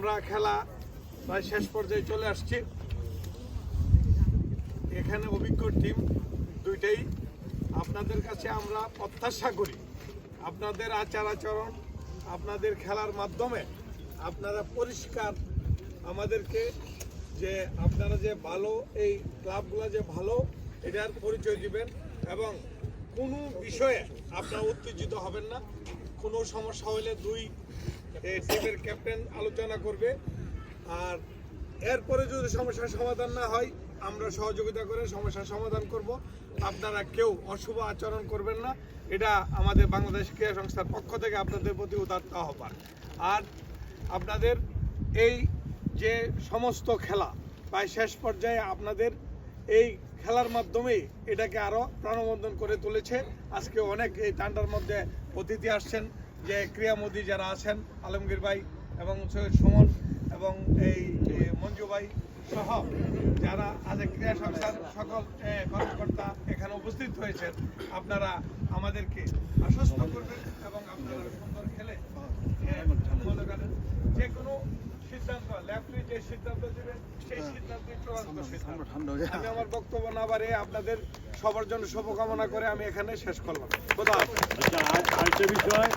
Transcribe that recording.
আমরা খেলা প্রায় শেষ পর্যায়ে চলে আসছি। এখানে অভিজ্ঞ টিম দুইটাই। আপনাদের কাছে আমরা প্রত্যাশা করি, আপনাদের আচার আচরণ, আপনাদের খেলার মাধ্যমে আপনারা পরিষ্কার আমাদেরকে যে আপনারা যে ভালো, এই ক্লাবগুলো যে ভালো, এটার পরিচয় দিবেন এবং কোনো বিষয়ে আপনারা উত্তেজিত হবেন না। কোনো সমস্যা হলে দুই টিমের ক্যাপ্টেন আলোচনা করবে। আর এরপরে যদি সমস্যার সমাধান না হয়, আমরা সহযোগিতা করে সমস্যার সমাধান করব। আপনারা কেউ অশুভ আচরণ করবেন না। এটা আমাদের বাংলাদেশ ক্রীড়া সংস্থার পক্ষ থেকে আপনাদের প্রতি উদাত্ত আহ্বান। আর আপনাদের এই যে সমস্ত খেলা, প্রায় শেষ পর্যায়ে আপনাদের এই খেলার মাধ্যমে এটাকে আরও প্রাণবন্ধন করে তুলেছে। আজকে অনেক এই টান্ডার মধ্যে অতিথি আসছেন, যে ক্রিয়ামোদী যারা আছেন, আলমগীর ভাই এবং সৈয়দ সুমন এবং এই মঞ্জু ভাই সহ যারা আজ ক্রীড়া সংস্থার সকল কর্মকর্তা এখানে উপস্থিত হয়েছেন, আপনারা আমাদেরকে আশ্বস্ত করবেন এবং আপনারা সুন্দর খেলে এ, মনে করেন যে কোনো সিদ্ধান্ত লেফটি যে সিদ্ধান্ত দেবে সেই সিদ্ধান্তই চূড়ান্ত সিদ্ধান্ত। আমি আমার বক্তব্য না বাড়ে আপনাদের সবার জন্য শুভকামনা করে আমি এখানে শেষ করলাম। খোদা। আচ্ছা আরেকটা বিষয়।